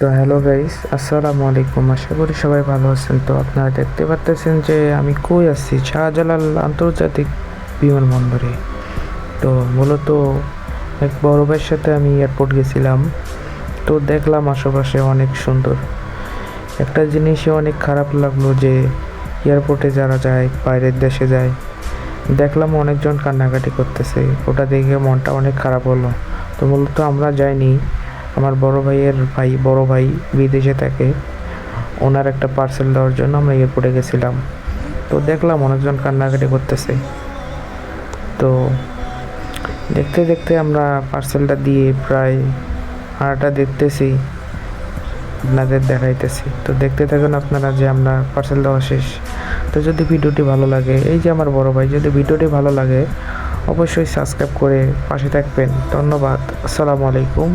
তো hello guys, আসসালামু আলাইকুম। আশা করি সবাই ভালো আছেন। তো আপনারা দেখতে পাচ্তেছেন যে আমি কই আছি? শাহজালাল আন্তর্জাতিক বিমানবন্দরে। তো মূলত এক বড় ভাইয়ের সাথে আমি এয়ারপোর্ট গেছিলাম। তো দেখলাম আশেপাশে অনেক সুন্দর। একটা জিনিসই অনেক খারাপ লাগল যে এয়ারপোর্টে যারা যায়, বাইরের দেশে যায়, দেখলাম অনেকজন কান্নাকাটি করতেছে। ওটা দেখে মনটা অনেক খারাপ হলো। তো মূলত আমরা যাইনি। আমার বড় ভাইয়ের ভাই, বড় ভাই বিদেশে থাকে। ওনার একটা পার্সেল দেওয়ার জন্য আমরা এয়ারপোর্টে গেছিলাম। তো দেখলাম অনেকজন কান্নাকাটি করতেছে। তো দেখতে দেখতে আমরা পার্সেলটা দিয়ে প্রায় আড়াটা দেখতেছি, আপনাদের দেখাইতেছি। তো দেখতে থাকুন আপনারা যে আমরা পার্সেল দেওয়া শেষ। তো যদি ভিডিওটি ভালো লাগে, এই যে আমার বড় ভাই, যদি ভিডিওটি ভালো লাগে, অবশ্যই সাবস্ক্রাইব করে পাশে থাকবেন। ধন্যবাদ। আসসালামু আলাইকুম।